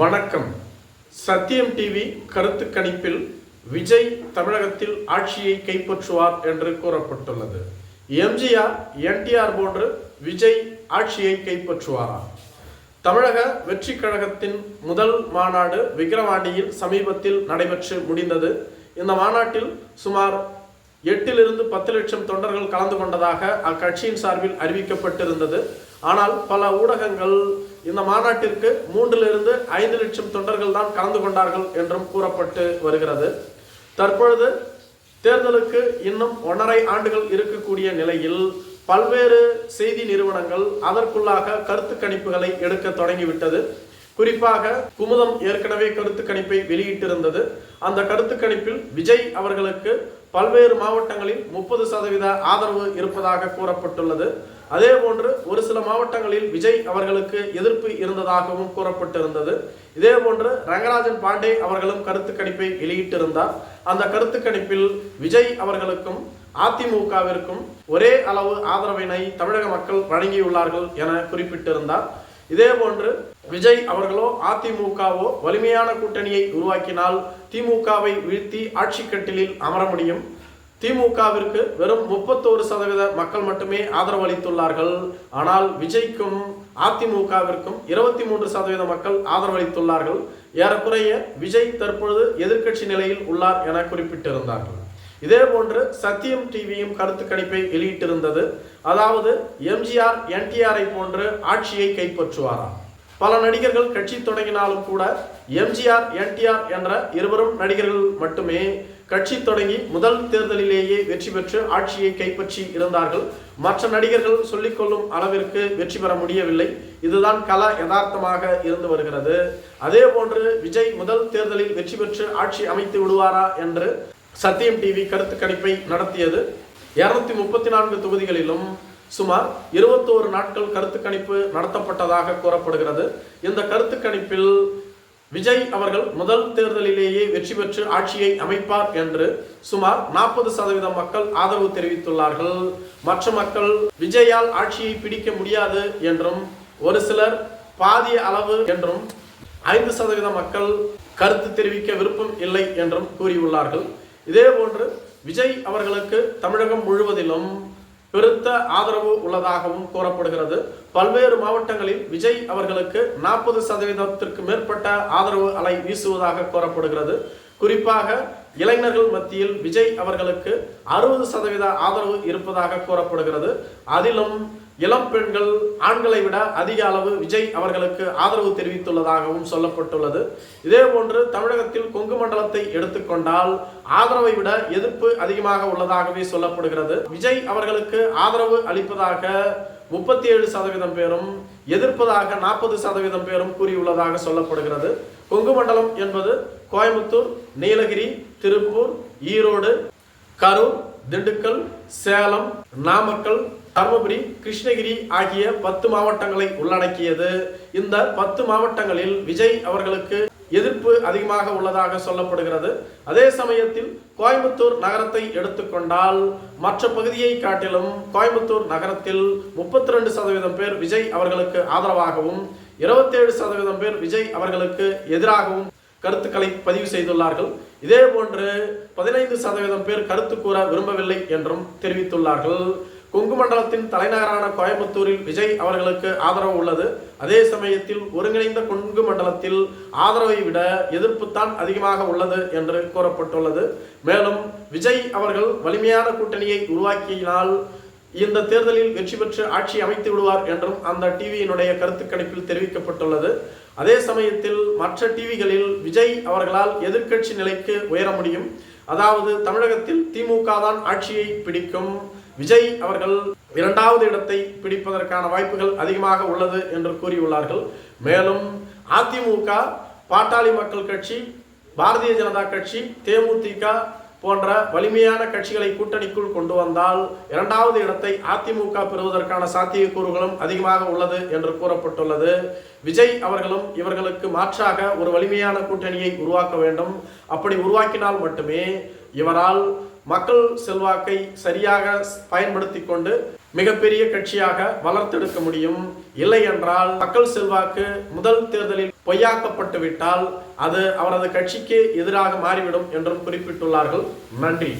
வணக்கம். சத்தியம் டிவி கருத்து கணிப்பில் விஜய் தமிழகத்தில் ஆட்சியை கைப்பற்றுவார் என்று கூறப்பட்டுள்ளது. எம்ஜிஆர் என்டிஆர் போன்று விஜய் ஆட்சியை கைப்பற்றுவாரா? தமிழக வெற்றி கழகத்தின் முதல் மாநாடு விக்கிரவாண்டியில் சமீபத்தில் நடைபெற்று முடிந்தது. இந்த மாநாட்டில் சுமார் எட்டிலிருந்து பத்து லட்சம் தொண்டர்கள் கலந்து கொண்டதாக அக்கட்சியின் சார்பில் அறிவிக்கப்பட்டிருந்தது. ஆனால் பல ஊடகங்கள் இந்த மாநாட்டிற்கு மூன்றிலிருந்து ஐந்து லட்சம் தொண்டர்கள் தான் கலந்து கொண்டார்கள் என்றும் கூறப்பட்டு வருகிறது. தற்பொழுது தேர்தலுக்கு இன்னும் ஒன்றரை ஆண்டுகள் இருக்கக்கூடிய நிலையில் பல்வேறு செய்தி நிறுவனங்கள் அதற்குள்ளாக கருத்து கணிப்புகளை எடுக்க தொடங்கிவிட்டது. குறிப்பாக குமுதம் ஏற்கனவே கருத்து கணிப்பை வெளியிட்டிருந்தது. அந்த கருத்து கணிப்பில் விஜய் அவர்களுக்கு பல்வேறு மாவட்டங்களில் முப்பது சதவீத ஆதரவு இருப்பதாக கூறப்பட்டுள்ளது. அதே போன்று ஒரு சில மாவட்டங்களில் விஜய் அவர்களுக்கு எதிர்ப்பு இருந்ததாகவும் கூறப்பட்டிருந்தது. இதே போன்று ரங்கராஜன் பாண்டே அவர்களும் கருத்து கணிப்பை வெளியிட்டிருந்தார். அந்த கருத்து கணிப்பில் விஜய் அவர்களுக்கும் அதிமுகவிற்கும் ஒரே அளவு ஆதரவினை தமிழக மக்கள் வழங்கியுள்ளார்கள் என குறிப்பிட்டிருந்தார். இதே போன்று விஜய் அவர்களோ அதிமுகவோ வலிமையான கூட்டணியை உருவாக்கினால் திமுகவை வீழ்த்தி ஆட்சி கட்டிலில் அமர முடியும். திமுகவிற்கு வெறும் முப்பத்தோரு சதவீத மக்கள் மட்டுமே ஆதரவு அளித்துள்ளார்கள். ஆனால் விஜய்க்கும் அதிமுகவிற்கும் இருபத்தி மூன்று சதவீத மக்கள் ஆதரவளித்துள்ளார்கள் ஏறக்குறைய விஜய் தற்பொழுது எதிர்க்கட்சி நிலையில் உள்ளார் என குறிப்பிட்டிருந்தார்கள். இதே போன்று சத்தியம் டிவியும் கருத்து கணிப்பை வெளியிட்டிருந்தது. அதாவது எம்ஜிஆர் என்டிஆரை போன்று ஆட்சியை கைப்பற்றுவாராம். பல நடிகர்கள் கட்சி தொடங்கினாலும் கூட எம்ஜிஆர் என்டிஆர் என்ற இருவரும் நடிகர்கள் மட்டுமே கட்சி தொடங்கி முதல் தேர்தலிலேயே வெற்றி பெற்று ஆட்சியை கைப்பற்றி இருந்தார்கள். மற்ற நடிகர்கள் சொல்லிக்கொள்ளும் அளவிற்கு வெற்றி பெற முடியவில்லை. இதுதான் கல யதார்த்தமாக இருந்து வருகிறது. அதே போன்று விஜய் முதல் தேர்தலில் வெற்றி பெற்று ஆட்சி அமைத்து விடுவாரா என்று சத்தியம் டிவி கருத்து கணிப்பை நடத்தியது. இரநூத்தி முப்பத்தி நான்கு தொகுதிகளிலும் சுமார் இருபத்தோரு நாட்கள் கருத்து கணிப்பு நடத்தப்பட்டதாக கூறப்படுகிறது. இந்த கருத்து கணிப்பில் விஜய் அவர்கள் முதல் தேர்தலிலேயே வெற்றி பெற்று ஆட்சியை அமைப்பார் என்று சுமார் நாற்பது சதவீதம் மக்கள் ஆதரவு தெரிவித்துள்ளார்கள். மற்ற மக்கள் விஜயால் ஆட்சியை பிடிக்க முடியாது என்றும் ஒரு சிலர் பாதிய அளவு என்றும் ஐந்து சதவீத மக்கள் கருத்து தெரிவிக்க விருப்பம் இல்லை என்றும் கூறியுள்ளார்கள். இதே போன்று விஜய் அவர்களுக்கு தமிழகம் முழுவதிலும் பெருத்த ஆதரவு உள்ளதாகவும் கூறப்படுகிறது. பல்வேறு மாவட்டங்களில் விஜய் அவர்களுக்கு நாற்பது சதவீதத்திற்கு மேற்பட்ட ஆதரவு அலை வீசுவதாக கூறப்படுகிறது. குறிப்பாக இளைஞர்கள் மத்தியில் விஜய் அவர்களுக்கு அறுபது சதவீத ஆதரவு இருப்பதாக கூறப்படுகிறது. அதிலும் இளம் பெண்கள் ஆண்களை விட அதிக அளவு விஜய் அவர்களுக்கு ஆதரவு தெரிவித்துள்ளதாகவும் சொல்லப்பட்டுள்ளது. இதே போன்று தமிழகத்தில் கொங்கு மண்டலத்தை எடுத்துக்கொண்டால் ஆதரவை விட எதிர்ப்பு அதிகமாக உள்ளதாகவே சொல்லப்படுகிறது. விஜய் அவர்களுக்கு ஆதரவு அளிப்பதாக முப்பத்தி ஏழு சதவீதம் பேரும் எதிர்ப்பதாக நாற்பது சதவீதம் பேரும் கூறியுள்ளதாக சொல்லப்படுகிறது. கொங்கு மண்டலம் என்பது கோயம்புத்தூர் நீலகிரி திருப்பூர் ஈரோடு கரூர் திண்டுக்கல் சேலம் நாமக்கல் தருமபுரி கிருஷ்ணகிரி ஆகிய பத்து மாவட்டங்களை உள்ளடக்கியது. இந்த பத்து மாவட்டங்களில் விஜய் அவர்களுக்கு எதிர்ப்பு அதிகமாக உள்ளதாக சொல்லப்படுகிறது. அதே சமயத்தில் கோயம்புத்தூர் நகரத்தை எடுத்துக்கொண்டால் மற்ற பகுதியை காட்டிலும் கோயம்புத்தூர் நகரத்தில் முப்பத்தி ரெண்டு சதவீதம் பேர் விஜய் அவர்களுக்கு ஆதரவாகவும் இருபத்தேழு சதவீதம் பேர் விஜய் அவர்களுக்கு எதிராகவும் கருத்துக்களை பதிவு செய்துள்ளார்கள். இதே போன்று பதினைந்து சதவீதம் பேர் கருத்து கூற விரும்பவில்லை என்றும் தெரிவித்துள்ளார்கள். கொங்கு மண்டலத்தின் தலைநகரான கோயம்புத்தூரில் விஜய் அவர்களுக்கு ஆதரவு உள்ளது. அதே சமயத்தில் ஒருங்கிணைந்த கொங்கு மண்டலத்தில் ஆதரவை விட எதிர்ப்புத்தான் அதிகமாக உள்ளது என்று கூறப்பட்டுள்ளது. மேலும் விஜய் அவர்கள் வலிமையான கூட்டணியை உருவாக்கினால் இந்த தேர்தலில் வெற்றி பெற்று ஆட்சி அமைத்து விடுவார் என்றும் அந்த டிவியினுடைய கருத்து கணிப்பில் தெரிவிக்கப்பட்டுள்ளது. அதே சமயத்தில் மற்ற டிவிகளில் விஜய் அவர்களால் எதிர்க்கட்சி நிலைக்கு உயர முடியும். அதாவது தமிழகத்தில் திமுக தான் ஆட்சியை பிடிக்கும். விஜய் அவர்கள் இரண்டாவது இடத்தை பிடிப்பதற்கான வாய்ப்புகள் அதிகமாக உள்ளது என்று கூறியுள்ளார்கள். மேலும் அதிமுக பாட்டாளி மக்கள் கட்சி பாரதிய ஜனதா கட்சி தேமுதிக போன்ற வலிமையான கட்சிகளை கூட்டணிக்குள் கொண்டு வந்தால் இரண்டாவது இடத்தை அதிமுக பெறுவதற்கான சாத்தியக்கூறுகளும் அதிகமாக உள்ளது என்று கூறப்பட்டுள்ளது. விஜய் அவர்களும் இவர்களுக்கு மாற்றாக ஒரு வலிமையான கூட்டணியை உருவாக்க வேண்டும். அப்படி உருவாக்கினால் மட்டுமே இவரால் மக்கள் செல்வாக்கை சரியாக பயன்படுத்தி கொண்டு மிகப்பெரிய கட்சியாக வளர்த்தெடுக்க முடியும். இல்லை என்றால் மக்கள் செல்வாக்கு முதல் தேர்தலில் பொய்யாக்கப்பட்டு விட்டால் அது அவரது கட்சிக்கு எதிராக மாறிவிடும் என்றும் குறிப்பிட்டுள்ளார்கள். நன்றி.